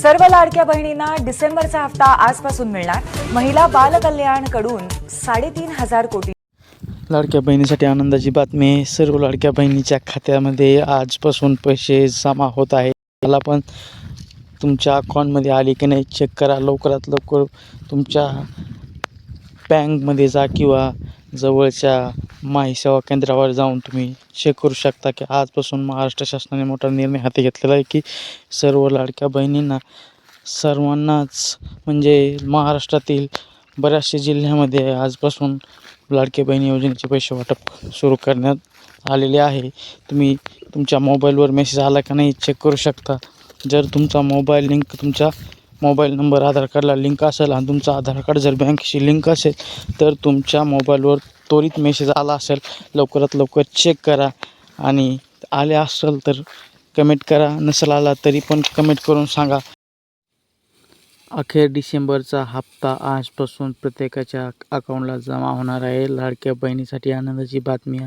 सर्व लाडक्या बहिणींना डिसेंबरचा हप्ता आजपासून मिळणार. महिला बाल कल्याणकडून साडेतीन हजार कोटी. लाडक्या बहिणीसाठी आनंदाची बातमी सर्व लाडक्या बहिणीच्या खात्यामध्ये आजपासून पैसे जमा होत आहे त्याला पण तुमच्या अकाउंटमध्ये आले की नाही चेक करा. लवकरात लवकर तुमच्या बँकमध्ये जा किंवा जवळच्या माही सेवा केंद्रावर जाऊन तुम्ही चेक करू शकता की आजपासून महाराष्ट्र शासनाने मोठा निर्णय हाती घेतलेला आहे की सर्व लाडक्या बहिणींना सर्वांनाच म्हणजे महाराष्ट्रातील बऱ्याचशा जिल्ह्यामध्ये आजपासून लाडके बहिणी योजनेचे पैसे वाटप सुरू करण्यात आलेले आहे. तुम्ही तुमच्या मोबाईलवर मेसेज आला का नाही चेक करू शकता. जर तुमचा मोबाईल लिंक तुमच्या मोबाईल नंबर आधार कार्डला लिंक असेल आणि तुमचा आधार कार्ड जर बँकशी लिंक असेल तर तुमच्या मोबाईलवर त्वरित मेसेज आला असेल लवकरात लवकर चेक करा. आणि आले असेल तर कमेंट करा नसेल आला तरी पण कमेंट करून सांगा. अखेर डिसेंबरचा हप्ता आजपासून प्रत्येकाच्या अकाउंटला जमा होणार आहे. लाडक्या बहिणीसाठी आनंदाची बातमी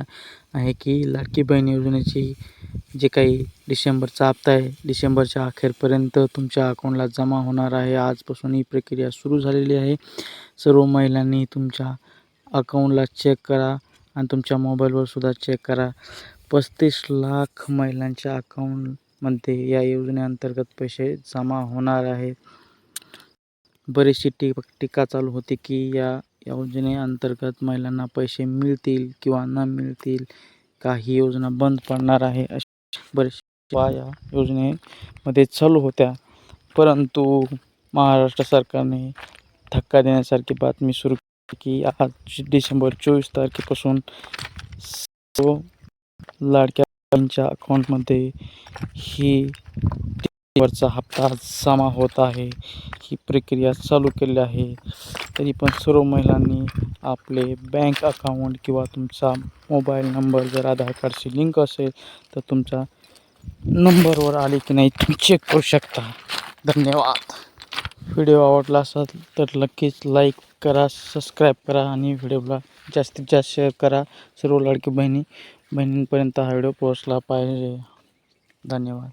आहे की लाडकी बहीण योजनेची जे काही डिसेंबरचा हप्ता आहे डिसेंबरच्या अखेरपर्यंत तुमच्या अकाउंटला जमा होणार आहे. आजपासून ही प्रक्रिया सुरू झालेली आहे. सर्व महिलांनी तुमच्या अकाउंटला चेक करा आणि तुमच्या मोबाईलवर सुद्धा चेक करा. पस्तीस लाख महिलांच्या अकाउंटमध्ये या योजनेअंतर्गत पैसे जमा होणार आहेत बरीचशी टी टीका चालू होती की या योजनेअंतर्गत महिलांना पैसे मिळतील किंवा न मिळतील. काही योजना बंद पडणार आहे बऱ्याचशा या योजनेमध्ये चालू होत्या. परंतु महाराष्ट्र सरकारने धक्का देण्यासारखी बातमी सुरू केली की आज डिसेंबर चोवीस तारखेपासून सर्व लाडक्या अकाउंटमध्ये ही वरचा हप्ता जमा होत आहे. ही प्रक्रिया चालू केली आहे. तरी पण सर्व महिलांनी आपले बँक अकाउंट किंवा तुमचा मोबाईल नंबर जर आधार कार्डशी लिंक असेल तर तुमचा नंबरवर आले की नाही तुम्ही चेक करू शकता. धन्यवाद. व्हिडिओ आवडला असेल तर नक्कीच लाईक करा सबस्क्राईब करा आणि व्हिडिओला जास्तीत जास्त शेअर करा. सर्व लाडकी बहिणी बहिणींपर्यंत हा व्हिडिओ पोहोचला पाहिजे. धन्यवाद.